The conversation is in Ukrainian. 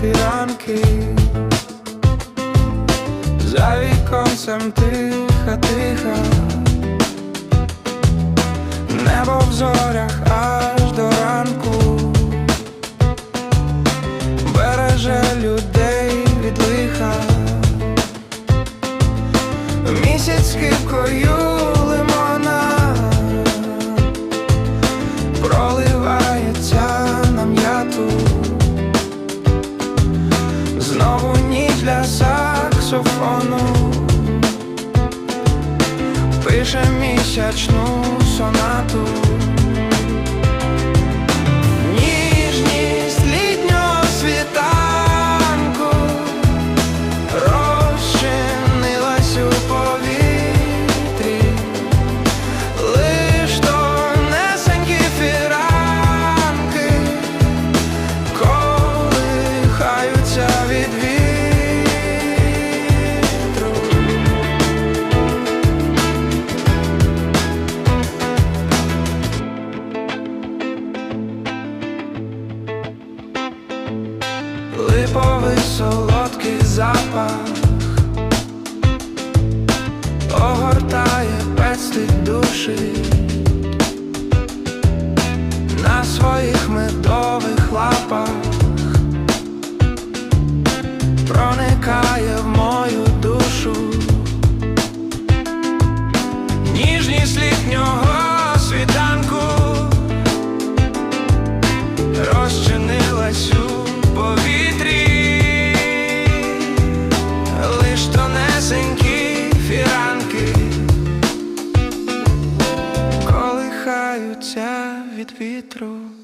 фіранки, за віконцем тиха, тиха, небо в зорях аж до ранку, береже людей від лиха, місяць кипкою. Для саксофону. Пише місячну сонату Липовий солодкий запах. Огортає пестить душі. На своїх медових лапах. Проникає в мою душу, ніжність літнього світанку. Розчинилась у колихаються від вітру.